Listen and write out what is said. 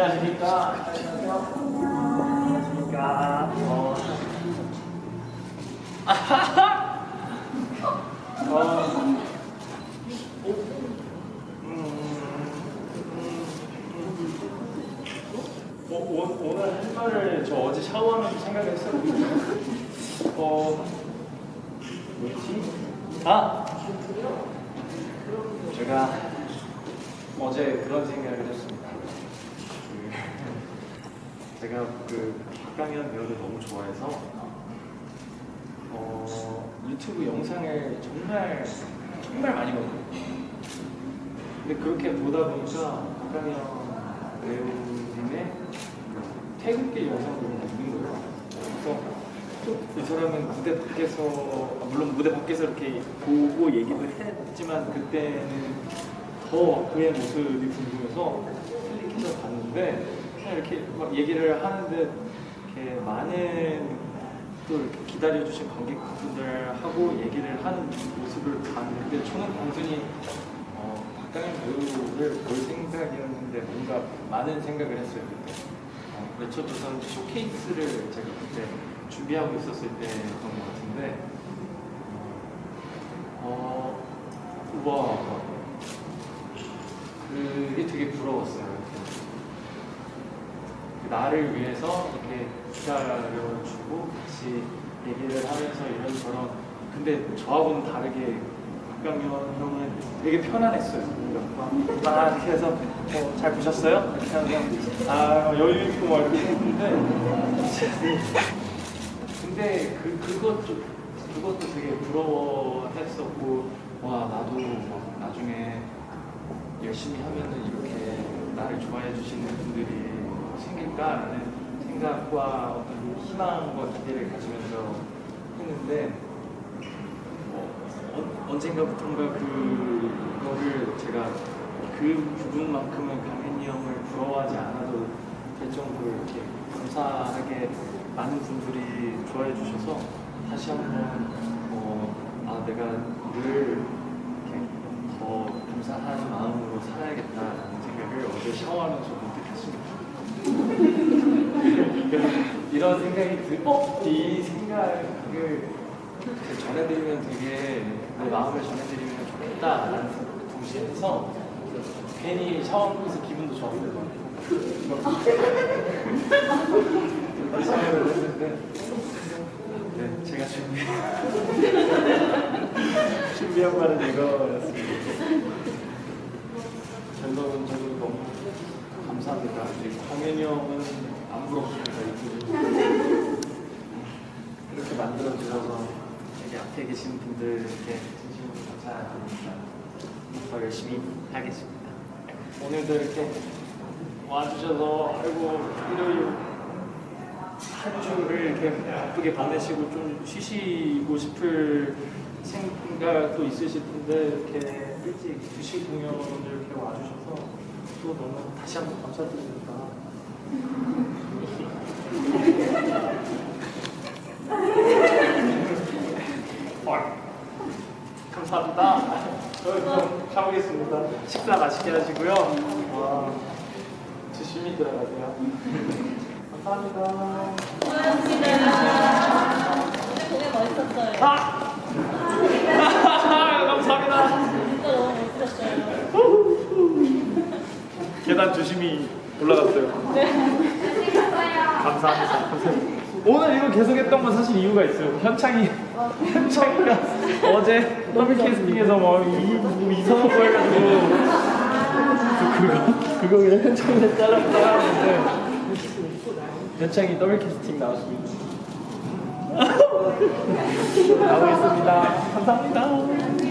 안녕하십니까. 안녕하십니까. 어. 어. 어, 오, 오늘 할 말을 저 어제 샤워하면서 생각했었거든요. 어, 뭐지? 아! 제가 어제 그런 생각을 했습니다. 그, 제가 그 박강현 배우를 너무 좋아해서 어, 유튜브 영상을 정말 정말 많이 봤거든요. 근데 그렇게 보다 보니까 박강현 배우님의 그 태극기 영상을 보는 거예요. 그래서 이 사람은 무대 밖에서 아, 물론 무대 밖에서 이렇게 보고 얘기를 했지만 그때는 더 그의 모습이 궁금해서 클릭해서 봤는데 그냥 이렇게 막 얘기를 하는데 이렇게 많은 또 이렇게 기다려주신 관객분들하고 얘기를 하는 모습을 봤는데 저는 단순히 어, 박강현 배우를 볼 생각이었는데 뭔가 많은 생각을 했어요 그때 어, 외쳐주선 쇼케이스를 제가 그때 준비하고 있었을 때였던 것 같은데 어, 와 그게 되게 부러웠어요. 그 나를 위해서 이렇게 기다려주고 같이 얘기를 하면서 이런저런 근데 저하고는 다르게 박강현 형은 되게 편안했어요. 막 이렇게 해서 어, 잘 보셨어요? 이렇게 하면서 아 여유 있고 막 이렇게 했는데 근데 그 그것도 그것도 되게 부러워했었고 와 나도 막 나중에 열심히 하면은 이렇게 나를 좋아해 주시는 분들이 생길까라는 생각과 어떤 희망과 기대를 가지면서 했는데 어, 언젠가부턴가 그거를 제가 그 부분만큼은 강현이 형을 부러워하지 않아도 될 정도로 이렇게 감사하게 많은 분들이 좋아해 주셔서 다시 한번 어, 아 내가 늘 이렇게 더 감사한 마음으로 살아야겠다라는 생각을 어제 샤워하면서 문득 했습니다. 이런 생각이 들, 어? 이 생각을 전해드리면 되게 내 마음을 전해드리면 좋겠다라는 생각을 동시에 해서 괜히 샤워하면서 기분도 좋았어요. 네, 제가 준비 준비한 말은 이거였습니다. 전덕은 저도 너무 감사합니다. 광현이 형은 안 부럽습니다. 이렇게 이렇게 만들어 주셔서 앞에 계신 분들께 진심으로 감사드립니다. 더 열심히 하겠습니다. 오늘도 이렇게 와주셔서 아이고 일요일 한 주를 이렇게 바쁘게 보내시고 좀 쉬시고 싶을 생각도 있으실 텐데 이렇게 일찍 2시 공연을 이렇게 와주셔서 또 너무 다시 한번 감사드립니다. 헐. 감사합니다. 저희 그럼 가보겠습니다. 식사 맛있게 하시고요. 와, 조심히 들어가세요. 감사합니다. 되게 멋있었어요. 아! 감사합니다. 진짜 너무 멋있었어요. 계단 조심히 올라갔어요. 감사합니다. 감사합니다. 오늘 이거 계속 했던 건 사실 이유가 있어요. 현창이, 현창이가 어제 더블 캐스팅에서 뭐 이- 이상한 거 해가지고 그거, 그거 그냥 현창이가 잘라, 잘랐는데 현창이 더블 캐스팅 나왔습니다. 나오겠습니다. 감사합니다. 감사합니다.